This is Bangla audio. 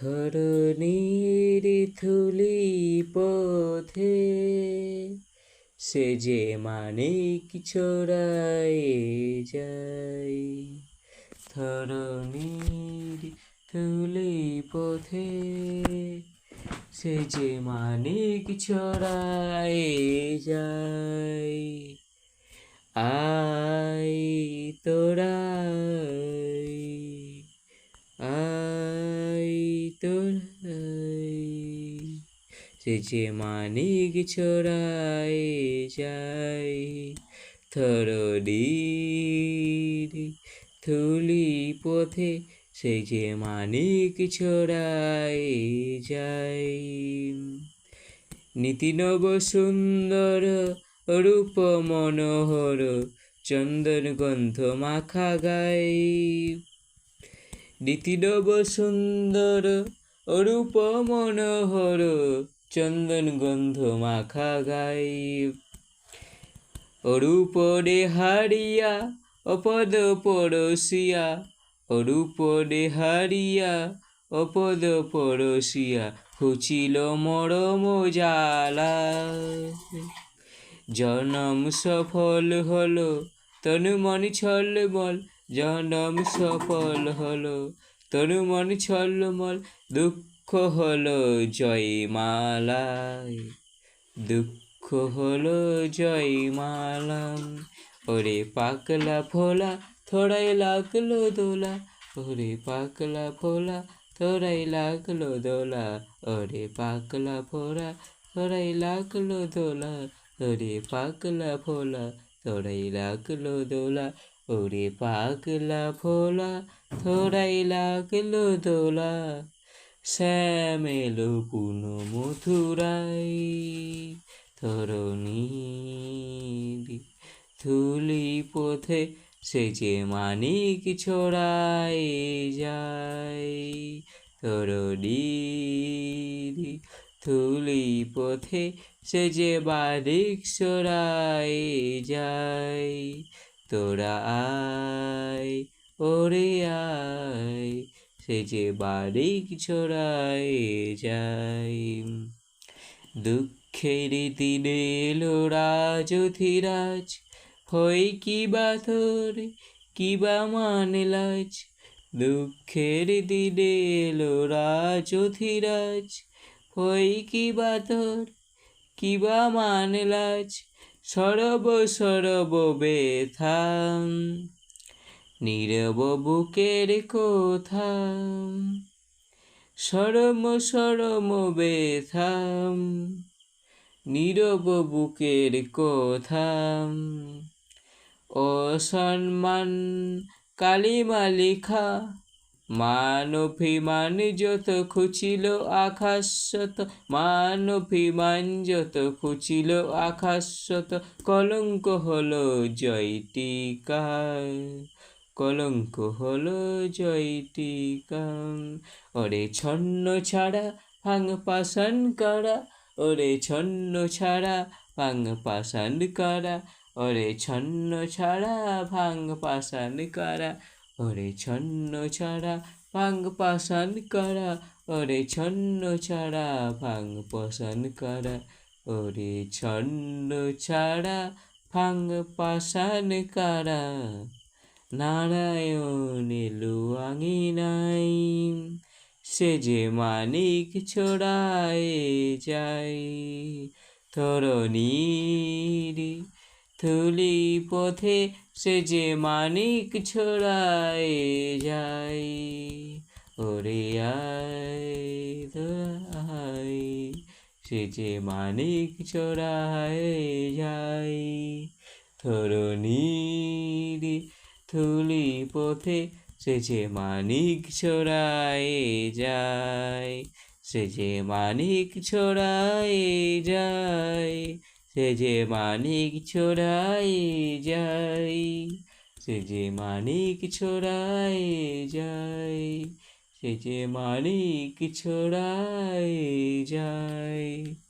ধরণীর থুলি পথে সে যে মানিক চড়ায় যায়। ধরণীর থুলি পথে সে যে মানিক চড়ায় যায়। আই তোরাই তোরাই সে যে মানিক ছড়ায় যায় থরডির থুলি পথে সে যে মানিক ছড়ায় যায়। নীতি নব সুন্দর রূপ মনোহর, চন্দন গন্ধ মাখা গাই নীতি নব সুন্দর, অরূপ মনোহর, চন্দন গন্ধ মাখা গাই অরূপরে হারিয়া অপদ পড়শিয়া অরূপরে হারিয়া অপদ পড়শিয়া খুচিল মরম জালা জনম সফল হলো, তনু মনি ছলমল জনম সফল হলো, তনু মন ছলমল, দুঃখ হলো জয়মালায়। দুঃখ হলো জয়মালাম ওরে পাকলা ফোলা থোড়াই লাগল দোলা। ওরে পাকলা ফোলা থোড়াই লাগল দোলা। ওরে পাকলা ফোলা থোড়াই লাগল দোলা। ওরে পাকলা ফোলা তোরাই লাগল দোলা। ওরে পাকলা ফোলা থোড়াই লাগল দোলা, শ্যামেলো পুন মথুরাই ধরণীর থুলি পথে সে যে মানিক ছড়ায় যায় ধরণীর থুলি পথে সে যে বারিক ছড়ায় যায় তোরা আয়, ওরে আয়, সে যে বারিক ছড়ায় যায়। দুঃখের দিনে এলো রাজধিরাজ হই কি বা তোর, কি বা মানলাজ দুঃখের দিনে এলো রাজধিরাজ হই কি বা তোর, কি বা মানলাজ সরব সরব বেথাম নীরব বুকের কোথাম সরম সরম বেথাম নীরব বুকের কোথাম অসম্মান কালিমা লেখা। মান অভিমান যত খুচিল আকাশত মানভিমান যত খুচিল আকাশত, কলঙ্ক হলো জয়টিকা কলঙ্ক হলো জয়টিকা ওরে ছন্ন ছাড়া ভাঙ পাশান কারা, ওরে ছন্ন ছাড়া ভাঙ পাশান কারা, ওরে ছন্ন ছাড়া ভাঙ পাশান কারা ওরে ছন্ন ছাড়া ভাঙ পাশান করা, ওরে ছন্ন ছাড়া ভাঙ পাশান করা, ওরে ছন্ন ছাড়া ভাঙ পাশান করা। নারায়ণ এলো আঙিনাই সে যে মানিক ছড়ায় যায়, ধরণীর থুলি পথে সে যে মানিক ছড়ায় যায়, ওরে আয় সে যে মানিক ছড়ায় যায়। ধরণীর থুলি পথে সে যে মানিক ছড়ায় যায়, সে যে মানিক ছড়ায় যায় সে যে মানিক ছোড়াই যাই, সে যে মানিক ছোড়াই যাই, সে যে মানিক ছোড়াই যায়